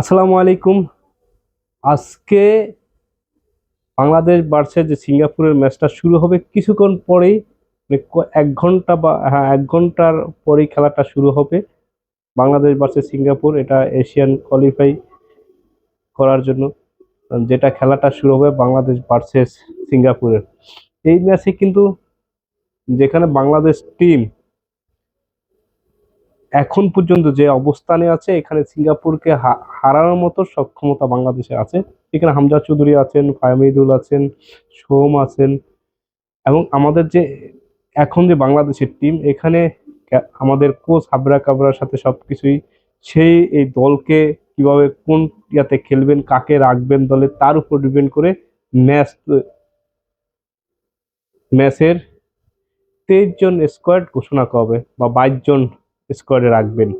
আসসালামু আলাইকুম। আজকে বাংলাদেশ ভার্সেস যে সিঙ্গাপুরের ম্যাচটা শুরু হবে, কিছুক্ষণ পরেই মানে এক ঘণ্টা বা হ্যাঁ এক ঘণ্টার পরেই খেলাটা শুরু হবে। বাংলাদেশ ভার্সেস সিঙ্গাপুর, এটা এশিয়ান কোয়ালিফাই করার জন্য, যেটা খেলাটা শুরু হবে বাংলাদেশ ভার্সেস সিঙ্গাপুরের। এই ম্যাচে কিন্তু যেখানে বাংলাদেশ টিম এখন পর্যন্ত যে অবস্থানে আছে, এখানে সিঙ্গাপুরকে হারানোর মতো সক্ষমতা বাংলাদেশে আছে। এখানে হামজা চৌধুরী আছেন ফাহমিদুল আছেন সোম আছেন এবং আমাদের যে, এখন যে বাংলাদেশের টিম এখানে আমাদের কোচ হাবরা কাবরার সাথে সবকিছুই, সেই এই দলকে কীভাবে কোন ইয়াতে খেলবেন, কাকে রাখবেন দলে, তার উপর ডিপেন্ড করে ম্যাচ ম্যাচের তেইশ জন স্কোয়াড ঘোষণা করবে বা বাইশ জন স্কোয়াডে রাখবেন।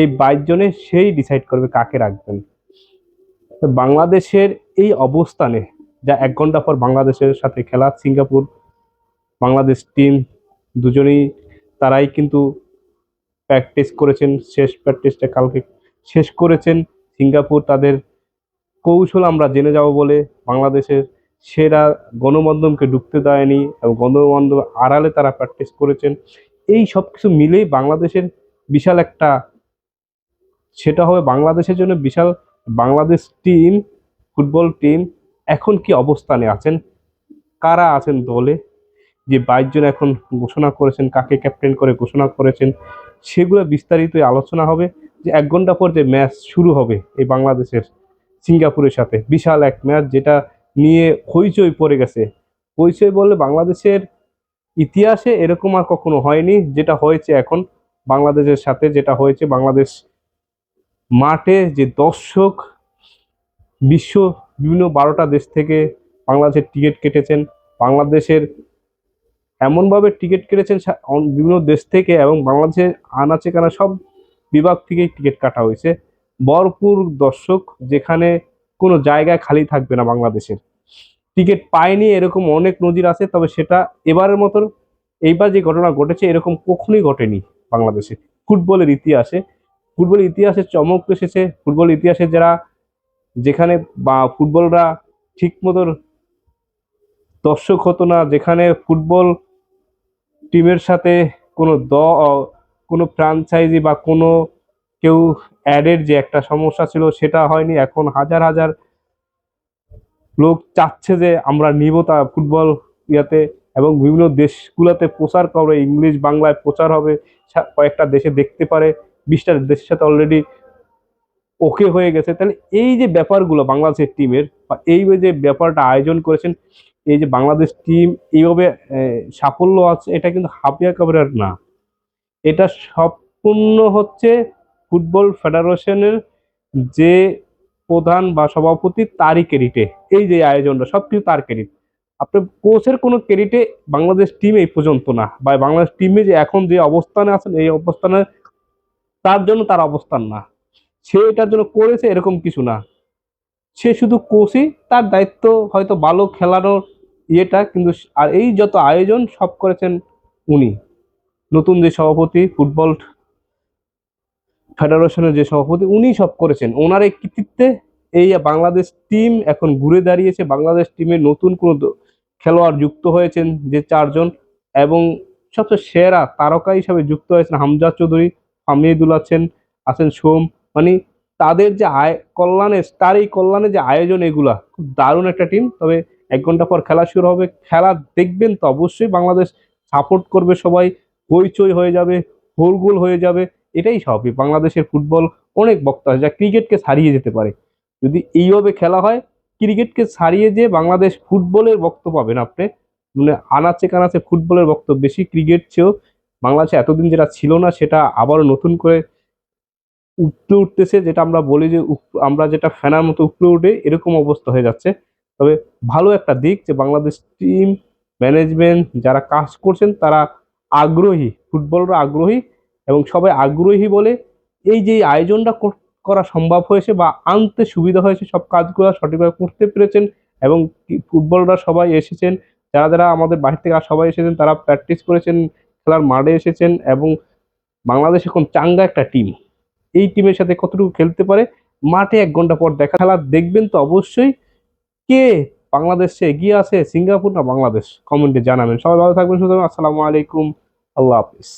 এই বাইশ জনে সেই ডিসাইড করবে কাকে রাখবেন। বাংলাদেশের এই অবস্থানে যা এক ঘণ্টা পর বাংলাদেশের সাথে খেলা, সিঙ্গাপুর, বাংলাদেশ টিম দুজনেই, তারাই কিন্তু প্র্যাকটিস করেছেন। শেষ প্র্যাকটিসটা কালকে শেষ করেছেন। সিঙ্গাপুর তাদের কৌশল আমরা জেনে যাব বলে বাংলাদেশের সেরা গণমাধ্যমকে ঢুকতে দেয়নি এবং গণমাধ্যম আড়ালে তারা প্র্যাকটিস করেছেন। এই সব কিছু মিলেই বাংলাদেশের বিশাল একটা সেটা হবে বাংলাদেশের জন্য বিশাল বাংলাদেশ টিম ফুটবল টিম এখন কি অবস্থানে আছেন? কারা আছেন দলে? যে বাইশ জন এখন ঘোষণা করেছেন, কাকে ক্যাপ্টেন করে ঘোষণা করেছেন, সেগুলো বিস্তারিত আলোচনা হবে। যে এক ঘণ্টা পর যে ম্যাচ শুরু হবে এই বাংলাদেশের সিঙ্গাপুরের সাথে, বিশাল এক ম্যাচ যেটা নিয়ে হইচই পড়ে গেছে। হইচই বললে বাংলাদেশের ইতিহাসে এরকম আর কখনো হয়নি, যেটা হয়েছে এখন বাংলাদেশের সাথে, যেটা হয়েছে বাংলাদেশ মাঠে যে দর্শক বিশ্ব বিভিন্ন বারোটা দেশ থেকে বাংলাদেশের টিকিট কেটেছেন, বাংলাদেশের এমনভাবে টিকিট কেটেছেন বিভিন্ন দেশ থেকে এবং বাংলাদেশের আনাচে কানা সব বিভাগ থেকেই টিকিট কাটা হয়েছে। ভরপুর দর্শক যেখানে কোনো জায়গায় খালি থাকবে না বাংলাদেশের। টিকিট পায়নি, এরকম অনেক নজির আছে, তবে সেটা এবারের মতন এইবার যে ঘটনা ঘটেছে, এরকম কখনোই ঘটেনি বাংলাদেশে। ফুটবলের ইতিহাসে ফুটবলের ইতিহাসে চমক এসেছে। ফুটবল ইতিহাসে যারা যেখানে বা ফুটবলরা ঠিক মতন দর্শক হতো না, যেখানে ফুটবল টিমের সাথে কোনো দ, কোনো ফ্র্যাঞ্চাইজি বা কোনো কেউ অ্যাডের যে একটা সমস্যা ছিল, সেটা হয়নি। এখন হাজার হাজার লোক চাচ্ছে যে আমরা নিব তা ফুটবল ইয়াতে এবং বিভিন্ন দেশগুলোতে প্রচার করবে ইংলিশ বাংলায় প্রচার হবে কয়েকটা দেশে দেখতে পারে, বিশটা দেশের সাথে অলরেডি ওকে হয়ে গেছে। তাহলে এই যে ব্যাপারগুলো বাংলাদেশের টিমের বা এই যে ব্যাপারটা আয়োজন করেছেন, এই যে বাংলাদেশ টিম এইভাবে সাফল্য আছে, এটা কিন্তু হাফিয়া কাবরার না। এটা সম্পূর্ণ হচ্ছে ফুটবল ফেডারেশনের যে প্রধান বা সভাপতি তারই ক্রেডিটে এই যে আয়োজনটা, সব কিছু তার ক্রেডিট আপনার কোচের কোনো ক্রেডিটে বাংলাদেশ টিম এই পর্যন্ত না, বা বাংলাদেশ টিমে যে এখন যে অবস্থানে আছেন, এই অবস্থানে তার জন্য তার অবস্থান না। সে এটার জন্য করেছে এরকম কিছু না। সে শুধু কোচই তার দায়িত্ব হয়তো ভালো খেলানোর ইয়েটা, কিন্তু আর এই যত আয়োজন সব করেছেন উনি। নতুন যে সভাপতি ফুটবল ফেডারেশনের যে সভাপতি, উনি সব করেছেন। ওনার এই কৃতিত্বে এই বাংলাদেশ টিম এখন ঘুরে দাঁড়িয়েছে। বাংলাদেশ টিমে নতুন কোনো খেলোয়াড় যুক্ত হয়েছেন যে চারজন এবং সবচেয়ে সেরা তারকা হিসাবে যুক্ত হয়েছেন হামজা চৌধুরী, হামিদুল আছেন আছেন সোম। মানে তাদের যে আয়, কল্যাণে, তার এই কল্যাণে যে আয়োজন, এগুলা খুব দারুণ একটা টিম তবে এক ঘণ্টা পর খেলা শুরু হবে। খেলা দেখবেন তো অবশ্যই। বাংলাদেশ সাপোর্ট করবে সবাই। হইচই হয়ে যাবে হোলগোল হয়ে যাবে। এটাই স্বাভাবিক। বাংলাদেশের ফুটবল অনেক বক্তা আছে, যা ক্রিকেটকে ছাড়িয়ে যেতে পারে। যদি এইভাবে খেলা হয়, ক্রিকেটকে ছাড়িয়ে যে বাংলাদেশ ফুটবলের বক্তব্য পাবেন আপনি। মানে আনাচে কানাচে ফুটবলের বক্তব্য বেশি, ক্রিকেট চেয়েও। বাংলাদেশে এতদিন যেটা ছিল না, সেটা আবারও নতুন করে উপরে উঠতেছে, যেটা আমরা বলি যে আমরা যেটা ফ্যানার মতো উপরে উঠে এরকম অবস্থা হয়ে যাচ্ছে। তবে ভালো একটা দিক যে বাংলাদেশ টিম ম্যানেজমেন্ট যারা কাজ করছেন, তারা আগ্রহী, ফুটবলরা আগ্রহী। এবং সবাই আগ্রহী বলে এই যে আয়োজনটা করা সম্ভব হয়েছে বা আনতে সুবিধা হয়েছে, সব কাজগুলো সঠিকভাবে করতে পেরেছেন এবং ফুটবলরা সবাই এসেছেন। যারা যারা আমাদের বাহির থেকে আর সবাই এসেছেন, তারা প্র্যাকটিস করেছেন, খেলার মাঠে এসেছেন এবং বাংলাদেশ এখন চাঙ্গা একটা টিম। এই টিমের সাথে কতটুকু খেলতে পারে, মাঠে এক ঘণ্টা পর দেখা, খেলা দেখবেন তো অবশ্যই। কে বাংলাদেশে এগিয়ে আছে, সিঙ্গাপুর না বাংলাদেশ? কমেন্টে জানাবেন। সবাই ভালো থাকবেন সুতরাং আসসালামু আলাইকুম। আল্লাহ হাফিজ।